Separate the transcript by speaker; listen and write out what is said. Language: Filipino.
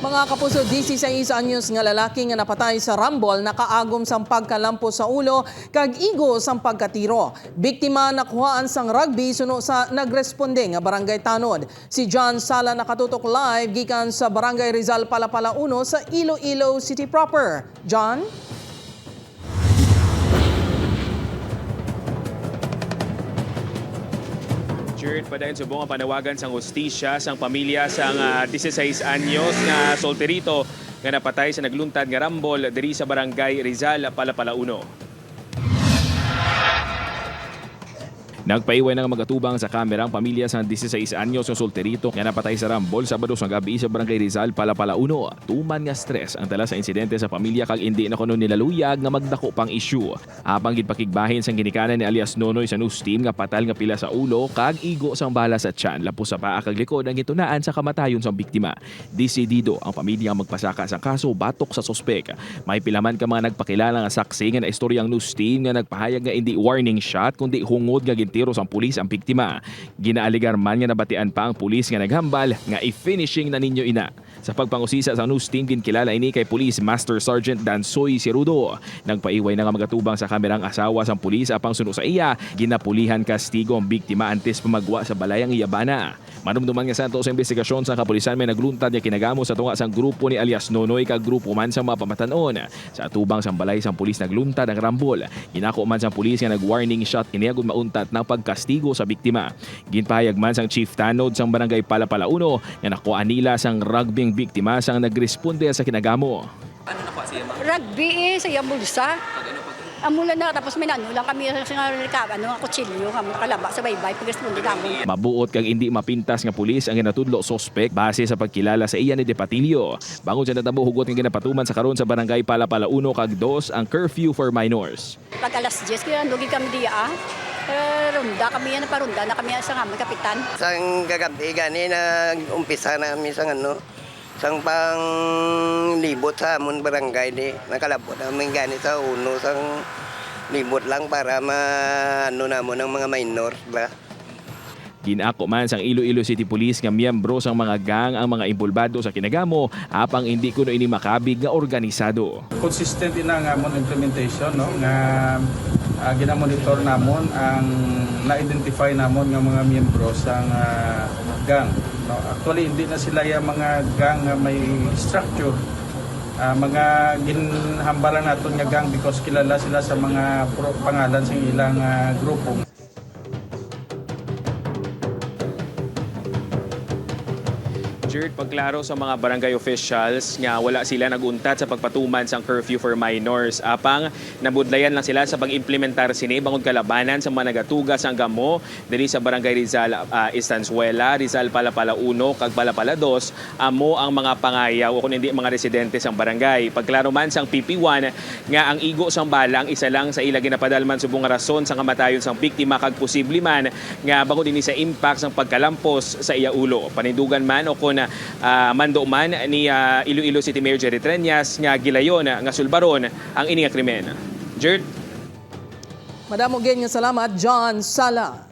Speaker 1: Mga kapuso, 16 anyos nga lalaki nga napatay sa Rambol nakaagom sang pagkalampo sa ulo kag igo sang pagkatiro. Biktima nakuhaan sang rugby suno sa nagresponde nga barangay Tanod. Si John Sala nakatutok live gikan sa barangay Rizal Palapala 1 sa Iloilo City proper. John?
Speaker 2: Jared, padayon subong ang panawagan sang hustisya sang pamilya sang ah, 16 anyos nga solterito nga napatay sa nagluntad nga rambol diri sa barangay Rizal, Palapala Nagpaiwan ng magatubang sa kamera ang pamilya sa 16 anyos ng solterito nga napatay sa rambol Sabado sa gabi sa barangay Rizal, Palapala 1. Tuman nga stress ang tala sa insidente sa pamilya kag hindi na kuno nilaluyag nga magdako pang issue. Apang gidpakigbahin sang ginikanan ni alias Nonoy sa news team nga patal nga pila sa ulo kag igo sang bala sa tiyan lapos sa paa kag likod ang gitunaan sa kamatayon sang biktima. Desidido ang pamilya magpasaka sa kaso batok sa sospek. May pilaman ka mga nagpakilala nga saksi nga na istoryang news team nga nagpahayag nga hindi warning shot kundi hungod nga gintiro sang pulis ang biktima. Ginaaligar man nga nabatian pa ang pulis nga naghambal nga i-finishing na ninyo ina. Sa pagpangusisa sa news team ginkilala ini kay Police Master Sergeant Dansoy Sirudo. Nagpaiway na nga magatubang sa kamerang asawa sang pulis apang suno sa iya ginapulihan kastigo ang biktima antes pamagwa sa balayang iyabana. Manumduman nga santo sa investigasyon sa kapulisan may nagluntad nga kinagamo sa tunga sang grupo ni alias Nonoy kag grupo man sa mga pamatanon. Sa atubang sang balay sang pulis nagluntad ang rambol. Ginako man sang pulis nga nag-warning shot kiniagod mauntat ng pagkastigo sa biktima. Ginpahayag man sang Chief Tanod sang barangay Palapala 1 nga nakuha nila sang rugbyng biktima sang nagresponde sa kinagamo.
Speaker 3: Rugby eh, sa iyang bulsa. Amula na, tapos may nano lang kami sa nga ka, ano, nga kutsilyo, kami kalaba sa baybay, pag-responde kami.
Speaker 2: Mabuot kag hindi mapintas nga pulis ang ginatudlo sospek base sa pagkilala sa iya ni Depatilio. Bangon sa natabo hugot nga ginapatuman sa karon sa barangay Palapala 1 kag 2 ang curfew for minors.
Speaker 3: Pag alas 10, kaya nugi kami diya, ah. Eh, Runda kami yan, parunda na kami sa kami kapitan.
Speaker 4: Sang gagabi gani na umpisa namin sang ano, sang pang libot sa amon barangay di. Nakalabot namin gani sa uno sang libot lang para ma ano namon ng mga minor ba.
Speaker 2: Ginako man sang Iloilo City Police nga miyembro sang mga gang ang mga impulbado sa kinagamo apang hindi kuno ini makabig nga organisado.
Speaker 5: consistent ina nga amon implementation no? Nga uh, ginamonitor namon ang na-identify namon nga mga miyembro sang ah, gang no? Actually hindi na sila ya mga gang nga may structure. Ah, mga ginhambalan naton nga gang because kilala sila sa mga pangalan sa ilang ah, grupo
Speaker 2: Jared, pagklaro sa mga barangay officials nga wala sila naguntat sa pagpatuman sang curfew for minors. Apang nabudlayan lang sila sa pag-implementar sini bangod kalabanan sa mga nagatuga sang gamo diri sa barangay Rizal uh, Estanzuela, Rizal Palapala 1 kag Palapala 2 amo ang mga pangayaw o kung hindi mga residente sang barangay. Pagklaro man sang PP1 nga ang igo sang balang isa lang sa ila ginapadalman subong rason sa kamatayon sang biktima kag posible man nga bangod ini sa impact sang pagkalampos sa iya ulo. Panindugan man o kung uh, mando man ni ah, Iloilo City Mayor Jerry Treñas nga gilayon nga sulbaron ang ini nga krimen. Jerd?
Speaker 1: Madamo gid nga salamat John Sala.